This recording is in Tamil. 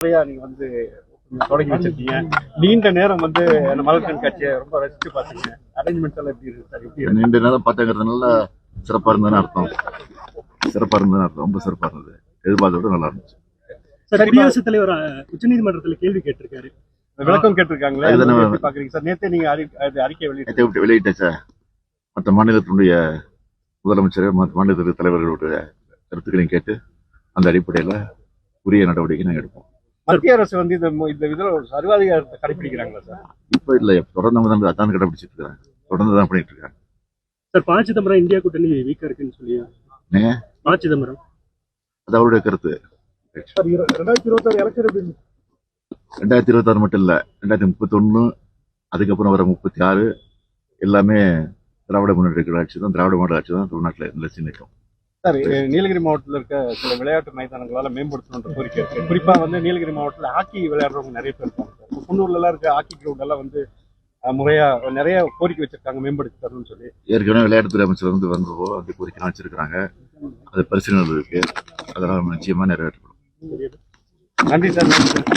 முறையா நீங்க வந்து தொடங்கி வச்சிருக்கீங்க. நீண்ட நேரம் வந்து அந்த மலர் கண்காட்சியை ரொம்ப ரசிச்சு பார்த்தீங்க அரேஞ்ச்மெண்ட்ஸ் எல்லாம் எப்படி இருக்கு? சார் எப்படி நீண்ட நேரம் பார்த்தங்கிறதுனால சிறப்பா இருந்ததுன்னு அர்த்தம். சிறப்பா இருந்ததுன்னு அர்த்தம். ரொம்ப சிறப்பா இருந்தது. எதிர்பார்த்த விட நல்லா இருந்துச்சு. சார் குடியரசுத் தலைவர் உச்சநீதிமன்றத்துல கேள்வி கேட்டிருக்காரு. விளக்கம் கேட்டிருக்காங்களே? பாக்குறீங்க சார்? நேத்தே நீங்க அறிக்கை வெளியிட்டு நேற்று விட்டு வெளியிட்டாச்சா மற்ற மாநிலத்தினுடைய முதலமைச்சர் மற்ற மாநில தலைவர்களுடைய கருத்துக்களையும் கேட்டு அந்த அடிப்படையில் உரிய நடவடிக்கை நாங்கள் எடுப்போம். மத்திய அரசு வந்து இந்த இந்த இதுல ஒரு சர்வாதிகாரத்தை கடைபிடிக்கிறாங்களா சார்? இப்போ இல்லை தொடர்ந்து அவங்க தான் அதான் கடைபிடிச்சிட்டு இருக்காங்க தொடர்ந்து தான் பண்ணிட்டு இருக்காங்க சார் ப. சிதம்பரம் இந்தியா கூட்டணி வீக்கா இருக்குன்னு சொல்லி? ப. சிதம்பரம். அது அவருடைய கருத்து. ரெண்டாயிரத்தி இருபத்தாறு எலெக்ஷன் ரெண்டாயிரத்தி இருபத்தாறு மட்டும் இல்லை ரெண்டாயிரத்தி முப்பத்தொன்று அதுக்கப்புறம் வர முப்பத்தி ஆறு எல்லாமே திராவிட முன்னேற்ற கழக ஆட்சி தான் திராவிட மாடல் ஆட்சி தான் தமிழ்நாட்டில் நிலைச்சு நிற்கும் சார் நீலகிரி மாவட்டத்தில் இருக்க சில விளையாட்டு மைதானங்களால மேம்படுத்தணுன்ற கோரிக்கை இருக்கு. குறிப்பா வந்து நீலகிரி மாவட்டத்தில் ஹாக்கி விளையாடுறவங்க நிறைய பேர் இருக்காங்க சார். குன்னூர்ல எல்லாம் இருக்க ஹாக்கி கிரவுண்ட் எல்லாம் வந்து முறையா நிறைய கோரிக்கை வச்சிருக்காங்க மேம்படுத்தி தரணும்னு சொல்லி. ஏற்கனவே விளையாட்டுத்துறை அமைச்சர் வந்து வந்தப்போ அந்த கோரிக்கை வச்சிருக்கிறாங்க. அது பரிசீலனை இருக்கு. அதெல்லாம் நிச்சயமா நிறைவேற்றப்படும் நன்றி சார் நன்றி சார்.